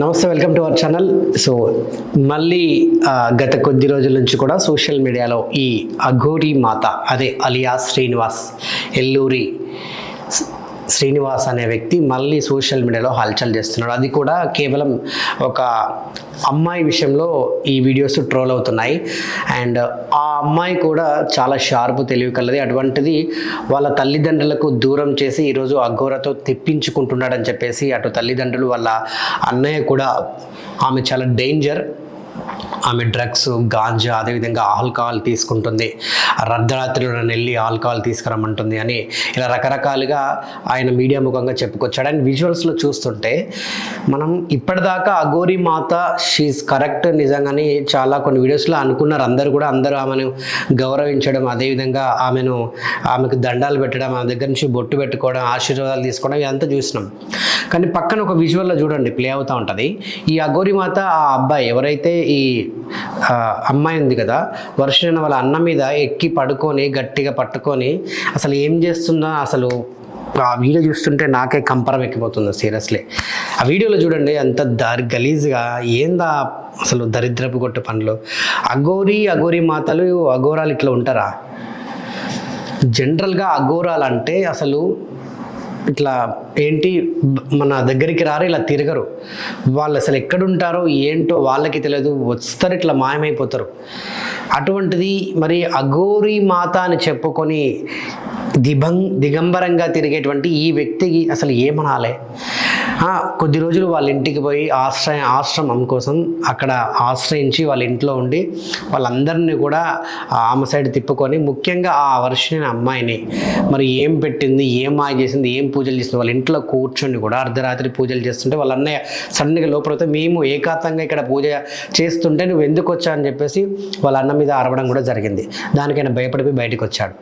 నమస్తే welcome to our channel. So మళ్ళీ గత కొద్ది రోజుల నుంచి కూడా సోషల్ మీడియాలో ఈ అఘోరి మాత అదే అలియా శ్రీనివాస్ ఎల్లూరి శ్రీనివాస్ అనే వ్యక్తి మళ్ళీ సోషల్ మీడియాలో హల్చల్ చేస్తున్నాడు. అది కూడా కేవలం ఒక అమ్మాయి విషయంలో ఈ వీడియోస్ ట్రోల్ అవుతున్నాయి. అండ్ ఆ అమ్మాయి కూడా చాలా షార్ప్ తెలివి కలది. అటువంటిది వాళ్ళ తల్లిదండ్రులకు దూరం చేసి ఈరోజు అఘోరతో తెప్పించుకుంటున్నాడని చెప్పేసి అటు తల్లిదండ్రులు వాళ్ళ అన్నయ్య కూడా ఆమె చాలా డేంజర్. ఆమె డ్రగ్స్ గాంజా అదేవిధంగా ఆల్కహాల్ తీసుకుంటుంది. అర్ధరాత్రిలో వెళ్ళి ఆల్కహాల్ తీసుకురమ్మంటుంది అని ఇలా రకరకాలుగా ఆయన మీడియా ముఖంగా చెప్పుకొచ్చాడు. అండ్ విజువల్స్లో చూస్తుంటే మనం ఇప్పటిదాకా అఘోరి మాత షీఈ్ కరెక్ట్ నిజంగానే చాలా కొన్ని వీడియోస్లో అనుకున్నారు. అందరూ కూడా అందరూ ఆమెను గౌరవించడం అదేవిధంగా ఆమెను ఆమెకు దండాలు పెట్టడం ఆమె దగ్గర నుంచి బొట్టు పెట్టుకోవడం ఆశీర్వాదాలు తీసుకోవడం ఇదంతా చూసినాం. కానీ పక్కన ఒక విజువల్లో చూడండి ప్లే అవుతూ ఉంటుంది. ఈ అగోరి మాత ఆ అబ్బాయి ఎవరైతే ఈ ఈ అమ్మాయి ఉంది కదా వర్షన వాళ్ళ అన్న మీద ఎక్కి పడుకొని గట్టిగా పట్టుకొని అసలు ఏం చేస్తుందో అసలు ఆ వీడియో చూస్తుంటే నాకే కంపరం ఎక్కిపోతుంది సీరియస్లీ. ఆ వీడియోలో చూడండి అంత దారి గలీజ్గా ఏందా అసలు దరిద్రపు కొట్టు పనులు. అఘోరి అఘోరి మాతలు అఘోరాలు ఇట్లా ఉంటారా? జనరల్గా అఘోరాలు అంటే అసలు ఇట్లా ఏంటి మన దగ్గరికి రారు ఇలా తిరగరు. వాళ్ళు అసలు ఎక్కడుంటారో ఏంటో వాళ్ళకి తెలియదు. వస్తారు ఇట్లా మాయమైపోతారు. అటువంటిది మరి అఘోరి మాత అని చెప్పుకొని దిభం దిగంబరంగా తిరిగేటువంటి ఈ వ్యక్తికి అసలు ఏమనాలే? కొద్ది రోజులు వాళ్ళ ఇంటికి పోయి ఆశ్రయ ఆశ్రమం కోసం అక్కడ ఆశ్రయించి వాళ్ళ ఇంట్లో ఉండి వాళ్ళందరినీ కూడా ఆమె సైడ్ తిప్పుకొని ముఖ్యంగా ఆ వర్షిని అమ్మాయిని మరి ఏం పెట్టింది ఏం మాయ చేసింది ఏం పూజలు చేసింది వాళ్ళ ఇంట్లో కూర్చొని కూడా అర్ధరాత్రి పూజలు చేస్తుంటే వాళ్ళ అన్నయ్య సడన్గా మేము ఏకాంతంగా ఇక్కడ పూజ చేస్తుంటే నువ్వు ఎందుకు వచ్చా అని చెప్పేసి వాళ్ళ అన్న మీద అరవడం కూడా జరిగింది. దానికైనా భయపడిపోయి బయటకు వచ్చాడు.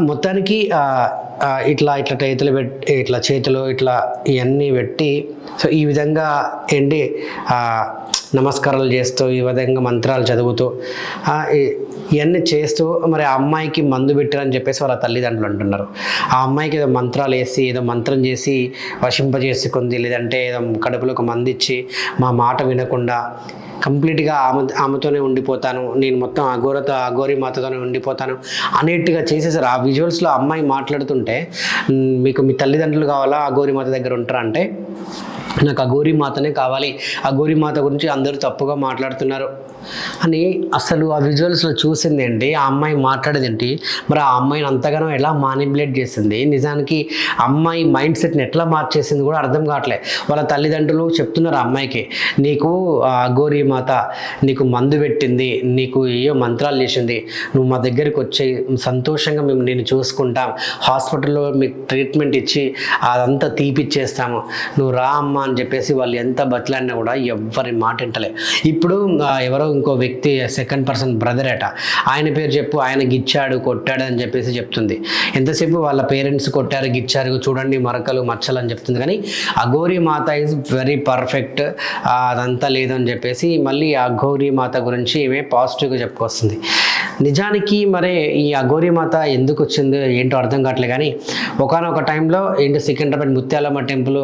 మొత్తానికి ఇట్లా ఇట్లా చేతులు పెట్టి ఇట్లా చేతులు ఇట్లా ఇవన్నీ పెట్టి సో ఈ విధంగా ఏంటి నమస్కారాలు చేస్తూ ఈ విధంగా మంత్రాలు చదువుతూ ఇవన్నీ చేస్తూ మరి ఆ అమ్మాయికి మందు పెట్టారని చెప్పేసి వాళ్ళ తల్లిదండ్రులు అంటున్నారు. ఆ అమ్మాయికి ఏదో మంత్రాలు వేసి ఏదో మంత్రం చేసి వశింపజేసుకుంది లేదంటే ఏదో కడుపులోకి మందిచ్చి మంది ఇచ్చి మా మాట వినకుండా కంప్లీట్గా ఆమె ఆమెతోనే ఉండిపోతాను. నేను మొత్తం అఘోరతో అఘోరి మాతతోనే ఉండిపోతాను అనేట్టుగా చేసేసారు ఆ విజువల్స్లో అమ్మాయి మాట్లాడుతుంటే మీకు మీ తల్లిదండ్రులు కావాలా? అఘోరి మాత దగ్గర ఉంటారా? అంటే నాకు ఆ మాతనే కావాలి. ఆ గోరీమాత గురించి అందరూ తప్పుగా మాట్లాడుతున్నారు. అని అసలు ఆ విజువల్స్లో చూసింది ఏంటి? ఆ అమ్మాయి మాట్లాడేది ఏంటి? మరి ఆ అమ్మాయిని అంతగానో ఎలా మానిపులేట్ చేసింది? నిజానికి అమ్మాయి మైండ్ సెట్ని ఎట్లా మార్చేసింది కూడా అర్థం కావట్లే. వాళ్ళ తల్లిదండ్రులు చెప్తున్నారు ఆ అమ్మాయికి నీకు ఆ గోరీ మాత నీకు మందు పెట్టింది నీకు ఏయో మంత్రాలు చేసింది. నువ్వు మా దగ్గరికి వచ్చి సంతోషంగా మేము నేను చూసుకుంటాం. హాస్పిటల్లో మీకు ట్రీట్మెంట్ ఇచ్చి అదంతా తీపిచ్చేస్తాము. నువ్వు రా అమ్మ అని చెప్పేసి వాళ్ళు ఎంత బతిలాడినా కూడా ఎవ్వరి మాట వింటలే. ఇప్పుడు ఎవరో ఇంకో వ్యక్తి సెకండ్ పర్సన్ బ్రదర్ అట ఆయన పేరు చెప్పు ఆయన గిచ్చాడు కొట్టాడు అని చెప్పేసి చెప్తుంది. ఎంతసేపు వాళ్ళ పేరెంట్స్ కొట్టారు గిచ్చారు చూడండి మరకలు మచ్చలు అని చెప్తుంది. కానీ అఘోరి మాత ఈజ్ వెరీ పర్ఫెక్ట్ అదంతా లేదు అని చెప్పేసి మళ్ళీ అఘోరి మాత గురించి ఈమె పాజిటివ్గా చెప్పుకొస్తుంది. నిజానికి మరి ఈ అఘోరిమాత ఎందుకు వచ్చిందో ఏంటో అర్థం కావట్లేదు కానీ ఒకనొక టైంలో ఏంటి సికింద్రాబాద్ ముత్యాలమ్మ టెంపుల్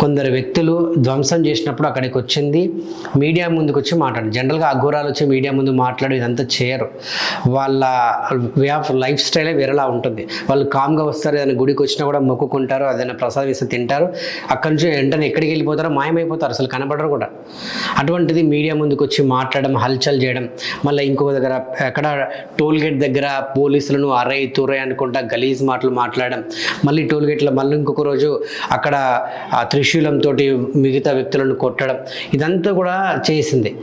కొందరు వ్యక్తులు ధ్వంసం చేసినప్పుడు అక్కడికి వచ్చింది. మీడియా ముందుకు వచ్చి మాట్లాడు జనరల్గా అఘోరాలు వచ్చి మీడియా ముందు మాట్లాడి ఇదంతా చేయరు. వాళ్ళ వే ఆఫ్ లైఫ్ స్టైలే వేరేలా ఉంటుంది. వాళ్ళు కామ్గా వస్తారు ఏదైనా గుడికి వచ్చినా కూడా మొక్కుకుంటారు ఏదైనా ప్రసాదం ఇస్తే తింటారు. అక్కడి నుంచి వెంటనే ఎక్కడికి వెళ్ళిపోతారో మాయమైపోతారు అసలు కనబడరు కూడా. అటువంటిది మీడియా ముందుకు వచ్చి మాట్లాడడం హల్చల్ చేయడం మళ్ళీ ఇంకో దగ్గర ఎక్కడ టోల్ గేట్ దగ్గర పోలీసులను అరై తురై అనుకుంటా గలీజ్ మాటలు మాట్లాడడం. మళ్ళీ టోల్ గేట్లో మళ్ళీ ఇంకొక రోజు అక్కడ ఆ త్రిశూలంతో మిగతా వ్యక్తులను కొట్టడం. ఇదంతా కూడా చేసింది.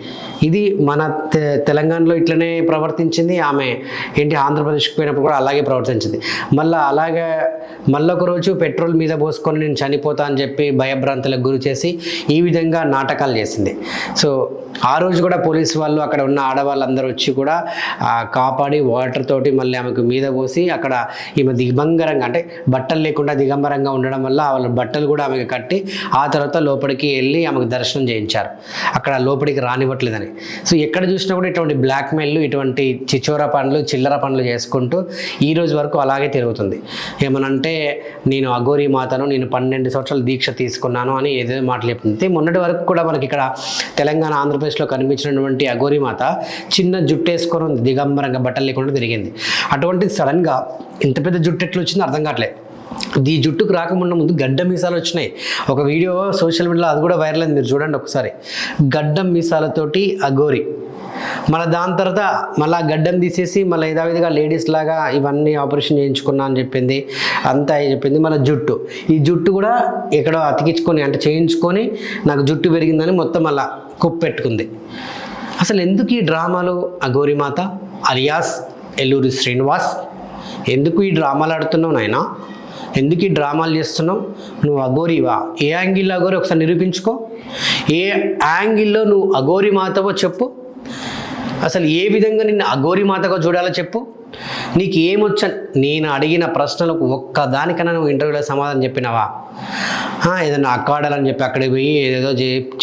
ఇది మన తె- తెలంగాణలో ఇట్లనే ప్రవర్తించింది. ఆమె ఏంటి ఆంధ్రప్రదేశ్కి పోయినప్పుడు కూడా అలాగే ప్రవర్తించింది. మళ్ళీ అలాగే మళ్ళీ ఒక రోజు పెట్రోల్ మీద పోసుకొని నేను చనిపోతా అని చెప్పి భయభ్రాంతులకు గురి చేసి ఈ విధంగా నాటకాలు చేసింది. సో ఆ రోజు కూడా పోలీసు వాళ్ళు అక్కడ ఉన్న ఆడవాళ్ళందరూ వచ్చి కూడా కాపాడి వాటర్ తోటి మళ్ళీ ఆమెకు మీద పోసి అక్కడ ఈమె దిగంబరంగా అంటే బట్టలు లేకుండా దిగంబరంగా ఉండడం వల్ల వాళ్ళ బట్టలు కూడా ఆమెకు కట్టి ఆ తర్వాత లోపలికి వెళ్ళి ఆమెకు దర్శనం చేయించారు. అక్కడ లోపలికి రానివ్వట్లేదని. సో ఎక్కడ చూసినా కూడా ఇటువంటి బ్లాక్మెయిల్ ఇటువంటి చిచోర పనులు చిల్లర పనులు చేసుకుంటూ ఈ రోజు వరకు అలాగే తిరుగుతుంది. ఏమనంటే నేను అఘోరి మాతను నేను పన్నెండు సంవత్సరాలు దీక్ష తీసుకున్నాను అని ఏదేదో మాటలు చెప్తుంది. మొన్నటి వరకు కూడా మనకి ఇక్కడ తెలంగాణ ఆంధ్రప్రదేశ్లో కనిపించినటువంటి అఘోరి మాత చిన్న జుట్టు వేసుకొని ఉంది దిగంబరంగా బట్టలు లేకుండా తిరిగింది. అటువంటిది సడన్గా ఇంత పెద్ద జుట్టు ఎట్లా వచ్చిందో అర్థం కావట్లేదు. ఈ జుట్టుకు రాకముందు ముందు గడ్డ మీసాలు వచ్చినాయి. ఒక వీడియో సోషల్ మీడియాలో అది కూడా వైరల్ అయింది మీరు చూడండి ఒకసారి. గడ్డం మీసాలతోటి అఘోరి. మళ్ళీ దాని తర్వాత మళ్ళీ ఆ గడ్డం తీసేసి మళ్ళీ యథావిధిగా లేడీస్ లాగా ఇవన్నీ ఆపరేషన్ చేయించుకున్నా అని చెప్పింది అంతా చెప్పింది మళ్ళీ జుట్టు. ఈ జుట్టు కూడా ఎక్కడో అతికించుకొని అంటే చేయించుకొని నాకు జుట్టు పెరిగిందని మొత్తం అలా కుప్పెట్టుకుంది అసలు ఎందుకు ఈ డ్రామాలు అఘోరి మాత అలియాస్ ఎల్లూరి శ్రీనివాస్ ఎందుకు ఈ డ్రామాలు ఆడుతున్నావు నాయనా? ఎందుకు ఈ డ్రామాలు చేస్తున్నావు? నువ్వు అఘోరివా? ఏ యాంగిల్లో అఘోరి? ఒకసారి నిరూపించుకో. ఏ యాంగిల్లో నువ్వు అఘోరి మాతవో చెప్పు. అసలు ఏ విధంగా నిన్ను అఘోరి మాతగా చూడాలో చెప్పు. నీకు ఏమొచ్చ నేను అడిగిన ప్రశ్నలకు ఒక్కదానికన్నా నువ్వు ఇంటర్వ్యూలో సమాధానం చెప్పినావా? ఏదైనా అక్కాడాలని చెప్పి అక్కడికి పోయి ఏదేదో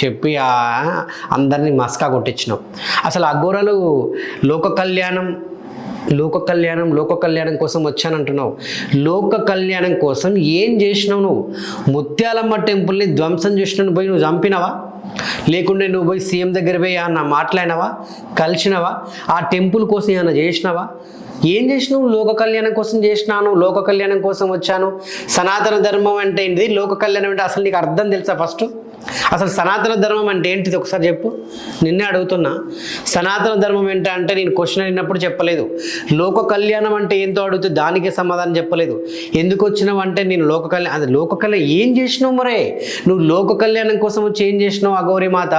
చెప్పి అందరినీ మస్కా కొట్టించినావు. అసలు అఘోరాలు లోక కళ్యాణం లోక కళ్యాణం లోక కళ్యాణం కోసం వచ్చానంటున్నావు. లోక కళ్యాణం కోసం ఏం చేసినావు నువ్వు? ముత్యాలమ్మ టెంపుల్ని ధ్వంసం చేసినావు పోయి నువ్వు చంపినవా? లేకుంటే నువ్వు పోయి సీఎం దగ్గర పోయి ఏమన్నా మాట్లాడినావా? కలిసినవా? ఆ టెంపుల్ కోసం ఏమైనా చేసినావా? ఏం చేసినావు? లోక కళ్యాణం కోసం చేసినాను లోక కళ్యాణం కోసం వచ్చాను. సనాతన ధర్మం అంటే ఏంటిది? లోక కళ్యాణం అంటే అసలు నీకు అర్థం తెలుసా ఫస్ట్? అసలు సనాతన ధర్మం అంటే ఏంటిది? ఒకసారి చెప్పు. నిన్నే అడుగుతున్నా. సనాతన ధర్మం ఏంటంటే అంటే నేను క్వశ్చన్ అయినప్పుడు చెప్పలేదు. లోక కళ్యాణం అంటే ఏంటో అడిగితే దానికే సమాధానం చెప్పలేదు. ఎందుకు వచ్చినావు అంటే నేను లోక కళ్యాణం అది లోక కళ్యాణం ఏం చేసినావు మరే? నువ్వు లోక కళ్యాణం కోసం వచ్చి ఏం చేసినావు అగౌరి మాత?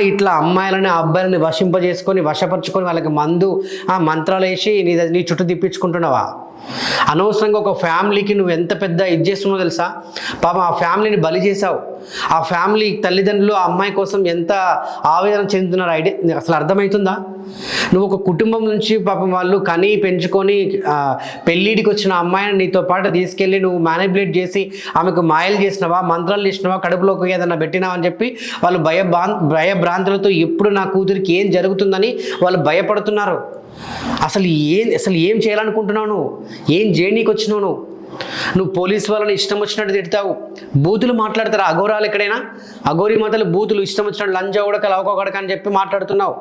ఇట్లా అమ్మాయిలని అబ్బాయిలని వశింపజేసుకొని వశపరుచుకొని వాళ్ళకి మందు ఆ మంత్రాలు వేసి నీ నీ చుట్టూ తిప్పించుకుంటున్నావా? అనవసరంగా ఒక ఫ్యామిలీకి నువ్వు ఎంత పెద్ద ఇది చేస్తున్నావు తెలుసా? పాపం ఆ ఫ్యామిలీని బలి చేసావు ఆ ఫ్యామిలీ తల్లిదండ్రులు ఆ అమ్మాయి కోసం ఎంత ఆవేదన చెందుతున్నారు? ఐడియా అసలు అర్థమవుతుందా నువ్వు ఒక కుటుంబం నుంచి పాపం వాళ్ళు కని పెంచుకొని పెళ్ళిడికి వచ్చిన అమ్మాయిని నీతో పాటు తీసుకెళ్ళి నువ్వు మేనిపులేట్ చేసి ఆమెకు మాయలు చేసినావా మంత్రాలు చేసినావా కడుపులోకి ఏదైనా పెట్టినావా అని చెప్పి వాళ్ళు భయ భయభ్రాంతులతో ఎప్పుడు నా కూతురికి ఏం జరుగుతుందని వాళ్ళు భయపడుతున్నారు. అసలు ఏం అసలు ఏం చేయాలనుకుంటున్నావు నువ్వు? ఏం చేయనీకి వచ్చినావు నువ్వు? నువ్వు పోలీస్ వాళ్ళని ఇష్టం వచ్చినట్టు తిడతావు. బూతులు మాట్లాడతారా? అఘోరాలు ఎక్కడైనా? అఘోరి మాటలు బూతులు ఇష్టం వచ్చినట్టు లంజ ఉడక లవకడక అని చెప్పి మాట్లాడుతున్నావు.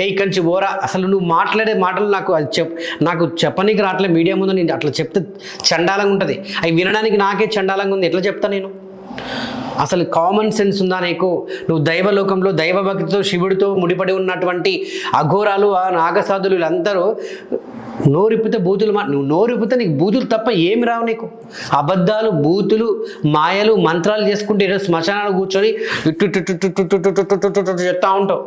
ఏ ఇక్కడి నుంచి ఓరా అసలు నువ్వు మాట్లాడే మాటలు నాకు అది చెప్ నాకు చెప్పనీకి రావట్లేదు మీడియా ముందు నేను అట్లా చెప్తే చండాలంగా ఉంటుంది. అవి వినడానికి నాకే చండాలంగా ఉంది. ఎట్లా చెప్తా నేను? అసలు కామన్ సెన్స్ ఉందా నీకు? నువ్వు దైవలోకంలో దైవభక్తితో శివుడితో ముడిపడి ఉన్నటువంటి అఘోరాలు ఆ నాగసాధులు వీళ్ళందరూ నోరిప్పితే బూతులు మా నువ్వు నోరిప్పితే నీకు బూతులు తప్ప ఏమి రావు నీకు. అబద్ధాలు బూతులు మాయలు మంత్రాలు చేసుకుంటే ఈరోజు శ్మశానాలు కూర్చొని ఇట్టు చెప్తా ఉంటావు.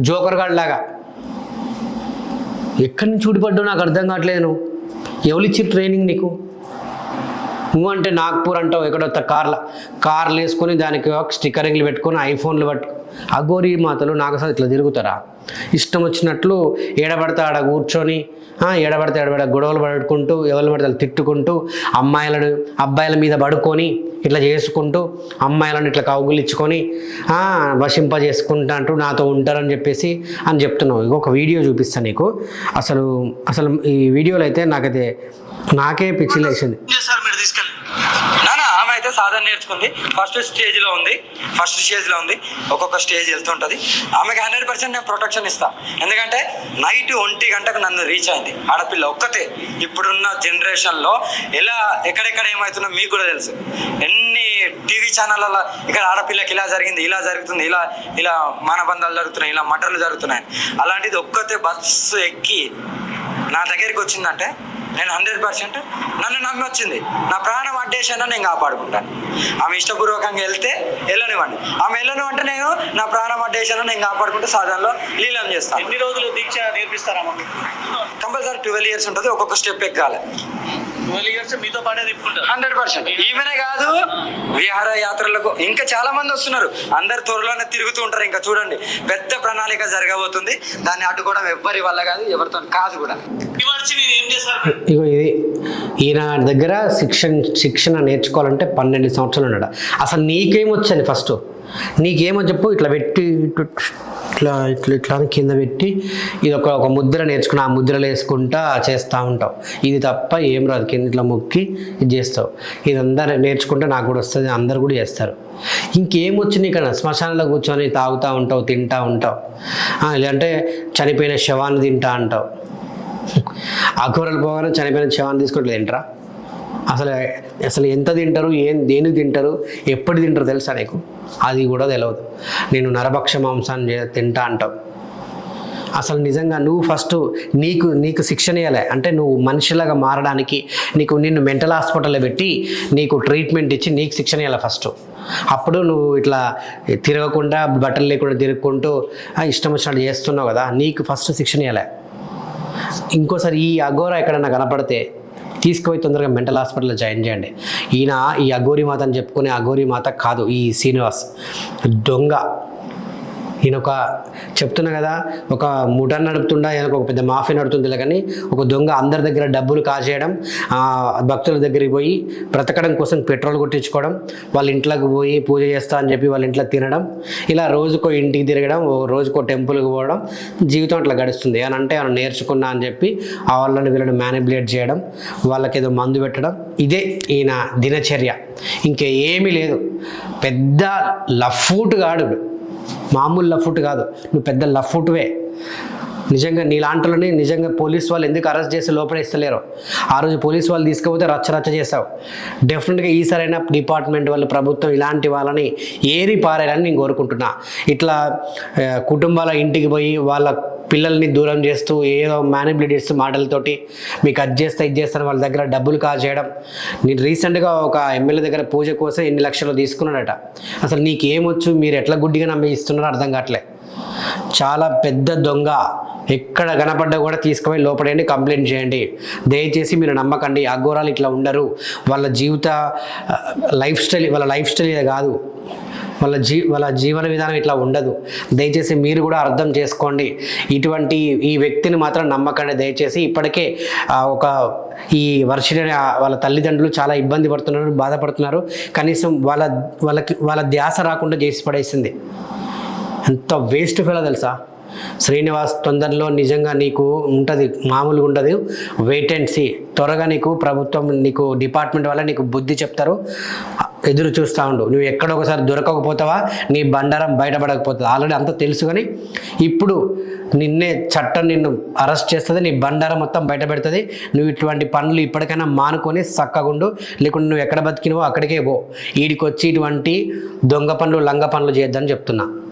జోకర్గాడిలాగా ఎక్కడి నుంచి చూడిపడ్డావు నాకు అర్థం కావట్లేదు నువ్వు. ఎవరిచ్చి ట్రైనింగ్ నీకు? నువ్వు అంటే నాగ్పూర్ అంటావు ఎక్కడో కార్ల కార్లు వేసుకొని దానికి ఒక స్టిక్కరింగ్లు పెట్టుకొని ఐఫోన్లు పట్టు. అగోరి మాతలు నాగసారి ఇట్లా తిరుగుతారా? ఇష్టం వచ్చినట్లు ఏడబడితే ఆడ కూర్చొని ఏడబడితే ఏడబడ గొడవలు పడుకుంటూ ఎవరిని పడితే తిట్టుకుంటూ అమ్మాయిలను అబ్బాయిల మీద పడుకొని ఇట్లా చేసుకుంటూ అమ్మాయిలను ఇట్లా కౌగులిచ్చుకొని వశింప వశింపజేసుకుంటా అంటూ నాతో ఉంటారని చెప్పేసి అని చెప్తున్నావు. ఇంకొక ఒక వీడియో చూపిస్తాను నీకు. అసలు అసలు ఈ వీడియోలో అయితే నాకైతే నాకే పిచ్చి లేచింది చేస్తారు మీరు తీసుకెళ్ళి నానా ఆమె అయితే సాధన నేర్చుకుంది. ఫస్ట్ స్టేజ్లో ఉంది. ఫస్ట్ స్టేజ్లో ఉంది. ఒక్కొక్క స్టేజ్ వెళ్తుంటది ఆమెకి హండ్రెడ్ పర్సెంట్ నేను ప్రొటెక్షన్ ఇస్తా. ఎందుకంటే నైట్ ఒంటి గంటకు నన్ను రీచ్ అయింది. ఆడపిల్ల ఒక్కతే. ఇప్పుడున్న జనరేషన్లో ఎలా ఎక్కడెక్కడ ఏమవుతుందో మీకు కూడా తెలుసు. ఎన్ని టీవీ ఛానళ్ళలో ఇక్కడ ఆడపిల్లకి ఇలా జరిగింది ఇలా జరుగుతుంది ఇలా ఇలా మానబంధాలు జరుగుతున్నాయి ఇలా మటర్లు జరుగుతున్నాయి. అలాంటిది ఒక్కతే బస్సు ఎక్కి నా దగ్గరికి వచ్చిందంటే నేను హండ్రెడ్ పర్సెంట్ నన్ను నమ్మి వచ్చింది. నా ప్రాణం అడ్డేసాను నేను కాపాడుకుంటాను. ఆమె ఇష్టపూర్వకంగా వెళ్తే వెళ్ళనివ్వండి. ఆమె వెళ్ళను అంటే నేను నా ప్రాణం అడ్డేసాను నేను కాపాడుకుంటే సాధనలో లీలం చేస్తాను. ఎన్ని రోజులు దీక్ష నేర్పిస్తారా కంపల్సరీ ట్వెల్వ్ ఇయర్స్ ఉంటుంది. ఒక్కొక్క స్టెప్ ఎక్కాలి. Hundred percent. ఈమెనే కాదు విహార యాత్రలకు ఇంకా చాలా మంది వస్తున్నారు. అందరు త్వరలోనే తిరుగుతూ ఉంటారు. ఇంకా చూడండి పెద్ద ప్రణాళిక జరగబోతుంది. దాన్ని అడ్డుకోవడం ఎవ్వరి వల్ల కాదు ఎవరితో కాదు కూడా. ఇగో ఇది ఈయన దగ్గర శిక్షణ శిక్షణ నేర్చుకోవాలంటే పన్నెండు సంవత్సరాలు ఉన్నాడు. అసలు నీకేమొచ్చని ఫస్ట్? నీకేమో చెప్పు ఇట్లా పెట్టి ఇటు- ఇట్లా ఇట్లా ఇట్లా అని కింద పెట్టి ఇది ఒక ఒక ముద్ర నేర్చుకుని ఆ ముద్రలు వేసుకుంటా చేస్తూ ఉంటావు. ఇది తప్ప ఏం రాదు. కింద ఇట్లా మొక్కి ఇది చేస్తావు. ఇది అందరు నేర్చుకుంటే నాకు కూడా వస్తుంది. అందరు కూడా చేస్తారు. ఇంకేం వచ్చి నీకు శ్మశానంలో కూర్చొని తాగుతూ ఉంటావు తింటా ఉంటావు. లేదంటే చనిపోయిన శవాన్ని తింటా అంటావు. అఘోరలు పోగానే చనిపోయిన శవాన్ని తీసుకుంటే తింటరా? అసలు అసలు ఎంత తింటారు ఏం దేనికి తింటారు ఎప్పుడు తింటారు తెలుసా నీకు? అది కూడా తెలియదు నేను నరభక్ష మాంసాన్ని తింటా అంటావు. అసలు నిజంగా నువ్వు ఫస్ట్ నీకు నీకు శిక్షణ ఇవ్వాలి అంటే నువ్వు మనిషిలాగా మారడానికి నీకు నిన్ను మెంటల్ హాస్పిటల్లో పెట్టి నీకు ట్రీట్మెంట్ ఇచ్చి నీకు శిక్షణ ఇవ్వాలి ఫస్ట్. అప్పుడు నువ్వు ఇట్లా తిరగకుండా బట్టలు లేకుండా తిరుగుకుంటూ ఇష్టం వచ్చినట్టు చేస్తున్నావు కదా నీకు ఫస్ట్ శిక్షణ ఇవ్వాలి ఇంకోసారి ఈ అఘోర ఎక్కడన్నా కనపడితే తీసుకుపోయి తొందరగా మెంటల్ హాస్పిటల్లో జాయిన్ చేయండి. ఈయన ఈ అఘోరి మాత అని చెప్పుకునే అఘోరి మాత కాదు ఈ శ్రీనివాస్. దొంగ. ఈయన ఒక చెప్తున్నా కదా ఒక ముఠా నడుపుతుండా ఈయనకు ఒక పెద్ద మాఫీ నడుతుంది కానీ ఒక దొంగ అందరి దగ్గర డబ్బులు కాజేయడం భక్తుల దగ్గరికి పోయి బ్రతకడం కోసం పెట్రోల్ కొట్టించుకోవడం వాళ్ళ ఇంట్లోకి పోయి పూజ చేస్తా అని చెప్పి వాళ్ళ ఇంట్లో తినడం ఇలా రోజుకో ఇంటికి తిరగడం ఓ రోజుకో టెంపుల్కి పోవడం జీవితం అట్లా గడుస్తుంది. అని అంటే ఆయన నేర్చుకున్నా అని చెప్పి ఆ వాళ్ళని వీళ్ళని మ్యానిపులేట్ చేయడం వాళ్ళకి ఏదో మందు పెట్టడం ఇదే ఈయన దినచర్య. ఇంకా ఏమీ లేదు. పెద్ద లఫూట్ గాడు. మామూలు లఫ్ట్ కాదు. నువ్వు పెద్ద లఫ్ట్వే నిజంగా నీలాంటిని నిజంగా పోలీస్ వాళ్ళు ఎందుకు అరెస్ట్ చేసి లోపల ఇస్తలేరు? ఆ రోజు పోలీస్ వాళ్ళు తీసుకుపోతే రచ్చ రచ్చ చేసావు డెఫినెట్గా ఈసారైనా డిపార్ట్మెంట్ వాళ్ళు ప్రభుత్వం ఇలాంటి వాళ్ళని ఏరి పారేయాలని నేను కోరుకుంటున్నా. ఇట్లా కుటుంబాల ఇంటికి పోయి వాళ్ళ పిల్లల్ని దూరం చేస్తూ ఏదో మ్యానిపులేట్ చేస్తూ మాటలతోటి మీకు అది చేస్తా ఇది చేస్తాను వాళ్ళ దగ్గర డబ్బులు కాజేయడం నేను రీసెంట్గా ఒక ఎమ్మెల్యే దగ్గర పూజ కోసం ఎన్ని లక్షలు తీసుకున్నాడట. అసలు నీకేమొచ్చు మీరు ఎట్లా గుడ్డిగా నమ్మి ఇస్తున్నారో అర్థం కావట్లే. చాలా పెద్ద దొంగ ఎక్కడ కనపడ్డా కూడా తీసుకుపోయి లోపడండి కంప్లైంట్ చేయండి. దయచేసి మీరు నమ్మకండి. అఘోరాలు ఇట్లా ఉండరు. వాళ్ళ జీవిత లైఫ్ స్టైల్ వాళ్ళ లైఫ్ స్టైల్ ఇది కాదు. వాళ్ళ జీ వాళ్ళ జీవన విధానం ఇట్లా ఉండదు. దయచేసి మీరు కూడా అర్థం చేసుకోండి. ఇటువంటి ఈ వ్యక్తిని మాత్రం నమ్మకండి. దయచేసి ఇప్పటికే ఒక ఈ వర్షిని వాళ్ళ తల్లిదండ్రులు చాలా ఇబ్బంది పడుతున్నారు బాధపడుతున్నారు. కనీసం వాళ్ళ వాళ్ళకి వాళ్ళ ధ్యాస రాకుండా చేసి పడేసింది. ఎంత వేస్ట్ ఫెలో తెలుసా? శ్రీనివాస్ తొందరలో నిజంగా నీకు ఉంటుంది మామూలుగా ఉండదు. వెయిట్ అండ్ సీ త్వరగా నీకు ప్రభుత్వం నీకు డిపార్ట్మెంట్ వల్ల నీకు బుద్ధి చెప్తారు. ఎదురు చూస్తూ ఉండు. నువ్వు ఎక్కడ ఒకసారి దొరకకపోతావా నీ బండారం బయటపడకపోతుంది ఆల్రెడీ అంతా తెలుసు కానీ ఇప్పుడు నిన్నే చట్టం నిన్ను అరెస్ట్ చేస్తుంది నీ బండారం మొత్తం బయట పెడుతుంది నువ్వు ఇటువంటి పనులు ఇప్పటికైనా మానుకొని చక్కగుండు. లేకుంటే నువ్వు ఎక్కడ బతికినవో అక్కడికే పో. వీడికి వచ్చి ఇటువంటి దొంగ పనులు లంగ పనులు చేయొద్దని చెప్తున్నా.